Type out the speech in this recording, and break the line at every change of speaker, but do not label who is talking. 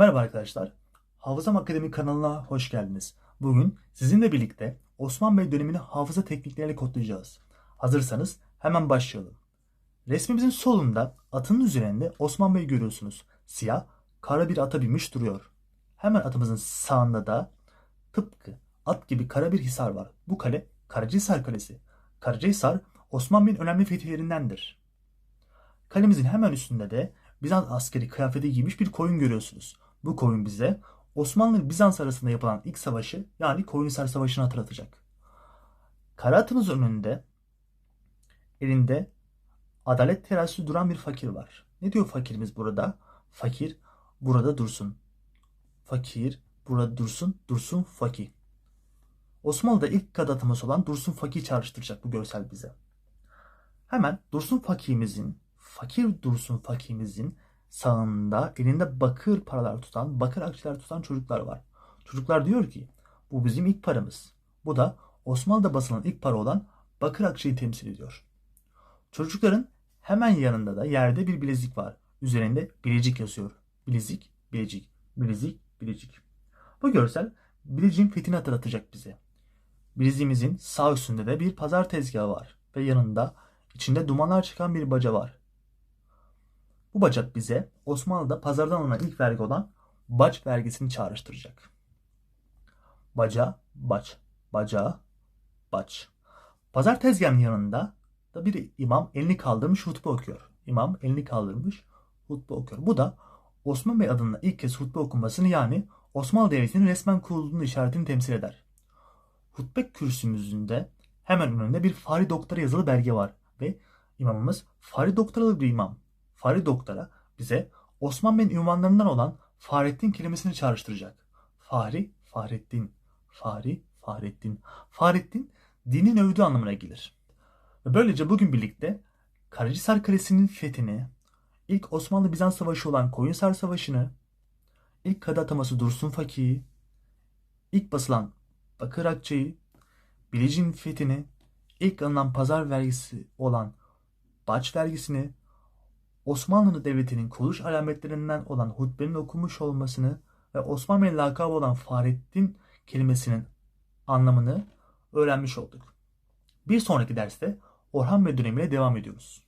Merhaba arkadaşlar. Hafızam Akademi kanalına hoş geldiniz. Bugün sizinle birlikte Osman Bey dönemini hafıza teknikleriyle kodlayacağız. Hazırsanız hemen başlayalım. Resmimizin solunda atın üzerinde Osman Bey görüyorsunuz. Siyah, kara bir ata binmiş duruyor. Hemen atımızın sağında da tıpkı at gibi kara bir hisar var. Bu kale Karacahisar Kalesi. Karacahisar Osman Bey'in önemli fetihlerindendir. Kalemizin hemen üstünde de Bizans askeri kıyafeti giymiş bir koyun görüyorsunuz. Bu koyun bize Osmanlı ile Bizans arasında yapılan ilk savaşı yani Koyunhisar Savaşı'nı hatırlatacak. Kara atımız önünde elinde adalet terazisi duran bir fakir var. Ne diyor fakirimiz burada? Fakir burada dursun. Fakir burada dursun, dursun fakir. Osmanlı'da ilk kadı ataması olan Dursun Fakir çağrıştıracak bu görsel bize. Hemen Dursun Fakir'imizin, fakir Dursun Fakir'imizin sağında elinde bakır paralar tutan, bakır akçeler tutan çocuklar var. Çocuklar diyor ki bu bizim ilk paramız. Bu da Osmanlı'da basılan ilk para olan bakır akçeyi temsil ediyor. Çocukların hemen yanında da yerde bir bilezik var. Üzerinde bilecik yazıyor. Bilezik, bilecik, bilezik, bilecik. Bu görsel Bilecik'in fethini hatırlatacak bize. Bileziğimizin sağ üstünde de bir pazar tezgahı var ve yanında içinde dumanlar çıkan bir baca var. Bu bacak bize Osmanlı'da pazardan alınan ilk vergi olan baç vergisini çağrıştıracak. Baca, baç, baca, baç. Pazar tezgahının yanında da bir imam elini kaldırmış hutbe okuyor. İmam elini kaldırmış hutbe okuyor. Bu da Osman Bey adına ilk kez hutbe okunmasını yani Osmanlı Devleti'nin resmen kurulduğunu işaretini temsil eder. Hutbe kürsümüzün de hemen önünde bir Fahri Doktor'a yazılı belge var ve imamımız Fahri Doktor'lı bir imam. Fahri Doktor'a bize Osman Bey'in ünvanlarından olan Fahrettin kelimesini çağrıştıracak. Fahri, Fahrettin, Fahri, Fahrettin. Fahrettin dinin övdüğü anlamına gelir. Ve böylece bugün birlikte Karacahisar Kalesi'nin fethini, ilk Osmanlı-Bizans Savaşı olan Koyunhisar Savaşı'nı, ilk kadı ataması Dursun Fakih'i, ilk basılan Bakır Akçayı, Bilecik'in fethini, ilk alınan pazar vergisi olan Baç vergisini, Osmanlı Devleti'nin kuruluş alametlerinden olan hutbenin okunmuş olmasını ve Osman Bey lakabı olan Fahrettin kelimesinin anlamını öğrenmiş olduk. Bir sonraki derste Orhan Bey dönemiyle devam ediyoruz.